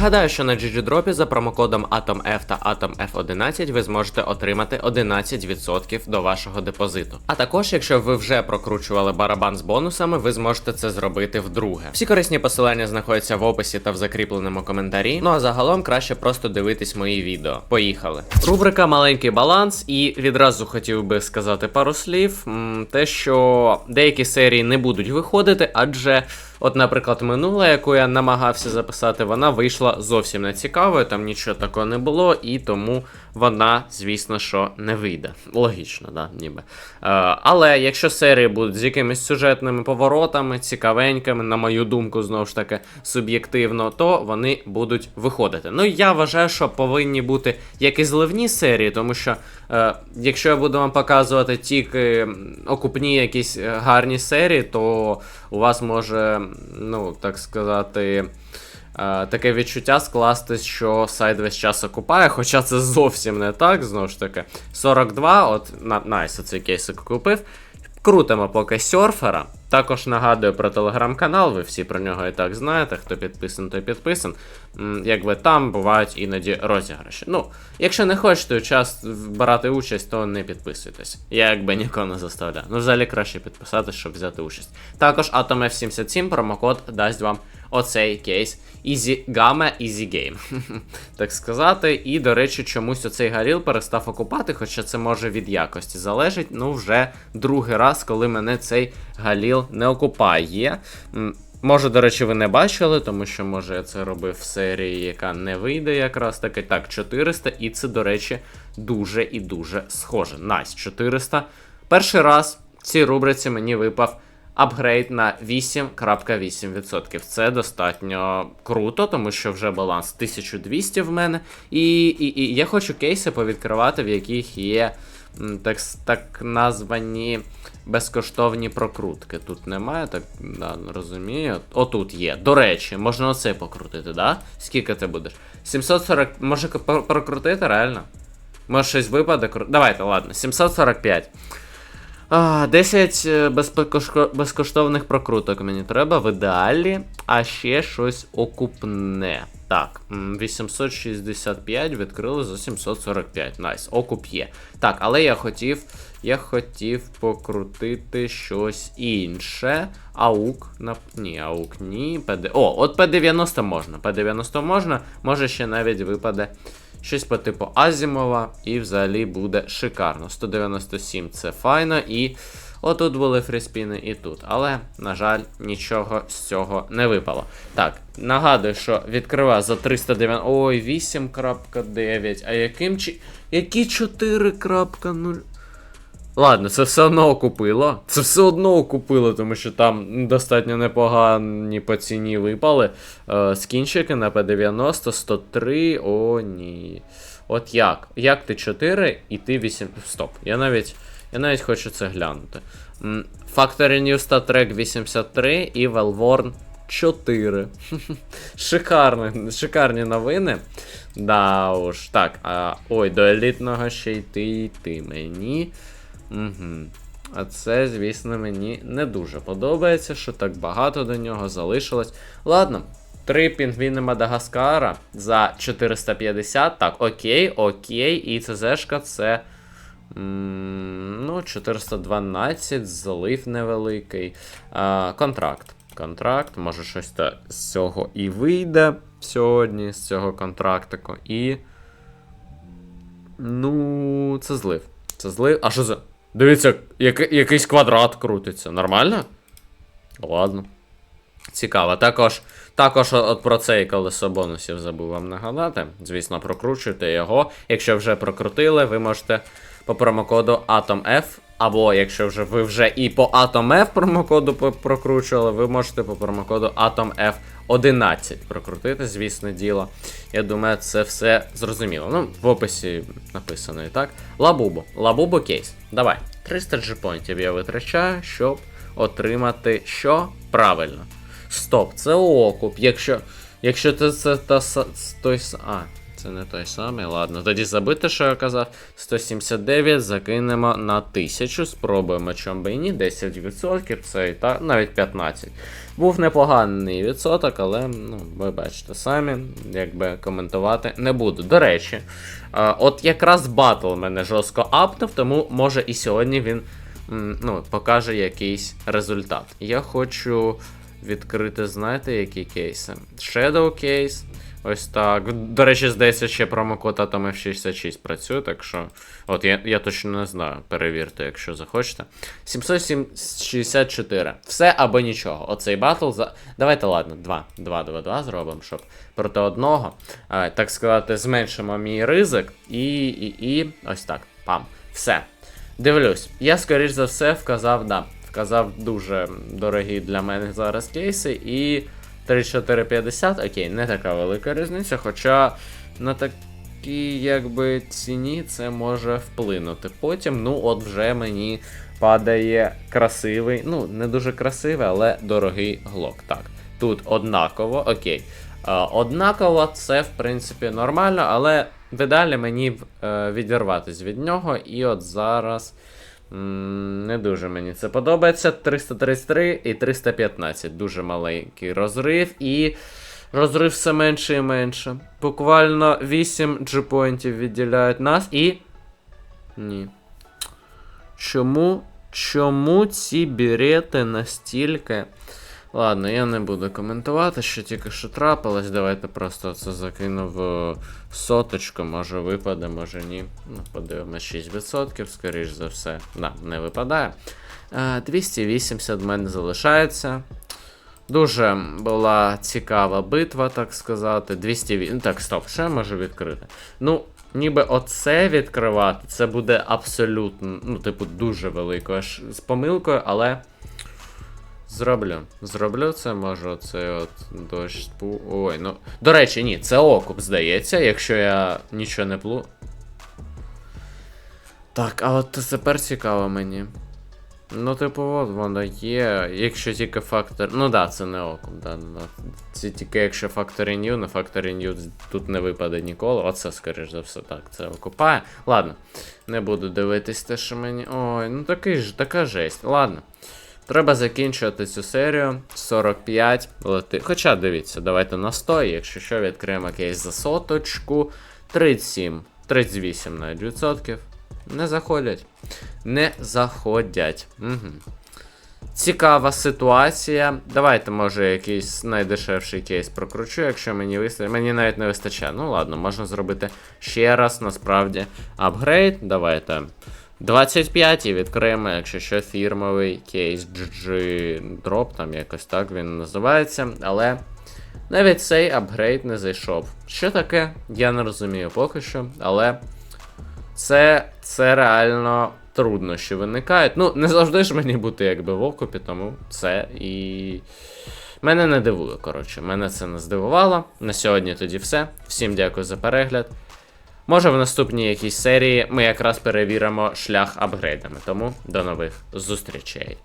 Нагадаю, що на GGDrop за промокодом AtomF та AtomF11 ви зможете отримати 11% до вашого депозиту. А також, якщо ви вже прокручували барабан з бонусами, ви зможете це зробити вдруге. Всі корисні посилання знаходяться в описі та в закріпленому коментарі. Ну а загалом краще просто дивитись мої відео. Поїхали. Рубрика Маленький баланс, і відразу хотів би сказати пару слів. Те, що деякі серії не будуть виходити, адже. От, наприклад, минула, яку я намагався записати, вона вийшла зовсім не цікавою, там нічого такого не було, і тому вона, звісно, що не вийде. Логічно, да, ніби. Е, але якщо серії будуть з якимись сюжетними поворотами, цікавенькими, на мою думку, знову ж таки, суб'єктивно, то вони будуть виходити. Ну, я вважаю, що повинні бути як і зливні серії, тому що е, якщо я буду вам показувати тільки окупні якісь е, гарні серії, то у вас може, ну так сказати. Е, Таке відчуття скластись, що сайт весь час окупає, хоча це зовсім не так, знову ж таки. 42, от на, найс, оцей кейсик купив. Крутимо поки серфера. Також нагадую про телеграм-канал, ви всі про нього і так знаєте. Хто підписаний, той підписан. Якби там бувають іноді розіграші. Ну, якщо не хочете учас... брати участь, то не підписуйтесь. Я якби нікого не заставляю. Ну, взагалі краще підписатись, щоб взяти участь. Також Atom F77 промокод дасть вам оцей кейс Easy Gamma Easy Game. так сказати. І, до речі, чомусь оцей Гаріл перестав окупати, хоча це може від якості залежить. Ну, вже другий раз, коли мене цей Галіл не окупає. Може, до речі, ви не бачили, тому що може я це робив в серії, яка не вийде якраз таки. Так, 400, і це, до речі, дуже і дуже схоже. Найс, 400. Перший раз в цій рубриці мені випав апгрейд на 8.8%. Це достатньо круто, тому що вже баланс 1200 в мене. І, і, і я хочу кейси повідкривати, в яких є так, так названі безкоштовні прокрутки. Тут немає, так да, розумію. Отут є. До речі, можна оце покрутити, да? Скільки ти будеш? 740. Може прокрутити, реально? Може щось випаде? Давайте, ладно, 745. А, 10 е, безкоштовних прокруток мені треба в ідеалі, а ще щось окупне. Так, 865 відкрили за 745. Найс, окуп є. Так, але я хотів. Я хотів покрутити щось інше. Аук. На... Ні, аук, ні. ПД... О, от П90 можна. П90 можна. Може ще навіть випаде щось по типу Азімова, і взагалі буде шикарно. 197 це файно, і отут були фріспіни, і тут. Але, на жаль, нічого з цього не випало. Так, нагадую, що відкриваю за 390. Ой, 8.9. А яким чи. Які 4.0. Ладно, це все одно окупило. Це все одно окупило, тому що там достатньо непогані по ціні випали. Е, скінчики на P90, 103. О, ні. От як? Як ти 4 і ти 8. Стоп. Я навіть. Я навіть хочу це глянути. Factory New Stat Track 83 і Velvorn 4. Шикарні, шикарні новини. Да уж. Так, а, ой, до елітного ще йти йти мені. Угу. А це, звісно, мені не дуже подобається, що так багато до нього залишилось. Ладно, три пінгвіни Мадагаскара за 450. Так, окей, окей. І ЦЗшка це. м, Ну, 412, залив невеликий. А, контракт. Контракт, може щось та з цього і вийде сьогодні, з цього контрактику. І. Ну, це злив. Це злив. А що за. Дивіться, яки- якийсь квадрат крутиться. Нормально? Ладно. Цікаво. Також, також от про цей колесо бонусів забув вам нагадати. Звісно, прокручуйте його. Якщо вже прокрутили, ви можете по промокоду AtomF. Або якщо вже ви вже і по AtomF промокоду прокручували, ви можете по промокоду AtomF11 прокрутити, звісно, діло. Я думаю, це все зрозуміло. Ну, в описі написано і так. Лабубо. Лабубо кейс. Давай. 300 джипонтів я витрачаю, щоб отримати що? Правильно. Стоп, це окуп. Якщо. Якщо це, це та, той. А, Це не той самий. Ладно, тоді забити, що я казав. 179 закинемо на 1000. Спробуємо, чом би і ні. 10%, це і так, навіть 15. Був непоганий відсоток, але ну, ви бачите самі, якби коментувати не буду. До речі, от якраз батл мене жорстко апнув, тому може і сьогодні він ну, покаже якийсь результат. Я хочу відкрити, знаєте, які кейси? Shadow кейс. Ось так. До речі, здається, ще промокод Atom F66 працює, так що. От я, я точно не знаю. Перевірте, якщо захочете. 764. Все або нічого. Оцей батл за. Давайте, ладно, 2. 2, 2, 2 зробимо, щоб проти одного. е, так сказати, зменшимо мій ризик. І, і, і. Ось так. Пам. Все. Дивлюсь. Я, скоріш за все, вказав, да. Вказав дуже дорогі для мене зараз кейси. І 3450, окей, не така велика різниця, хоча на такій якби ціні це може вплинути. Потім, ну, от вже мені падає красивий, ну, не дуже красивий, але дорогий глок. Так, тут однаково, окей. Однаково це, в принципі, нормально, але дедалі мені е, відірватися від нього. І от зараз. Не дуже мені це подобається. 333 і 315. Дуже маленький розрив. І розрив все менше і менше. Буквально 8 джипоінтів відділяють нас і. Ні. Чому? Чому ці берети настільки. Ладно, я не буду коментувати, що тільки що трапилось. Давайте просто це закину в соточку, може випаде, може ні. Ну, подивимось 6%, скоріш за все. Да, не випадає. Е, 280 в мене залишається. Дуже була цікава битва, так сказати. 200... ну, Так, стоп, що я можу відкрити? Ну, ніби оце відкривати, це буде абсолютно, ну, типу, дуже великою помилкою, але. Зроблю. Зроблю це, може, оцей от дощ. спу- Ой, ну. До речі, ні, це окуп, здається, якщо я нічого не плу. Так, а от тепер цікаво мені. Ну, типу, от воно є. Якщо тільки фактор. Ну да, це не окуп, да, да, да. Це тільки якщо Factory New, на Factory New тут не випаде ніколи. Оце, скоріш за все, так, це окупає. Ладно, не буду дивитись те, що мені. Ой, ну такий ж, така жесть. Ладно. Треба закінчувати цю серію. 45 лети. Хоча дивіться, давайте на 100, якщо що, відкриємо кейс за соточку. 37, 38 навіть відсотків. Не заходять. Не заходять. Угу. Цікава ситуація. Давайте, може, якийсь найдешевший кейс прокручу, якщо мені вистачить. Мені навіть не вистачає. Ну ладно, можна зробити ще раз, насправді, апгрейд. Давайте. 25 і відкриємо, якщо що, фірмовий кейс GG Drop, там якось так він називається. Але навіть цей апгрейд не зайшов. Що таке? Я не розумію поки що, але це, це реально труднощі виникають. Ну, не завжди ж мені бути якби в окупі, тому це і. Мене не дивує, коротше, мене це не здивувало. На сьогодні тоді все. Всім дякую за перегляд. Може в наступній якійсь серії ми якраз перевіримо шлях апгрейдами. Тому до нових зустрічей.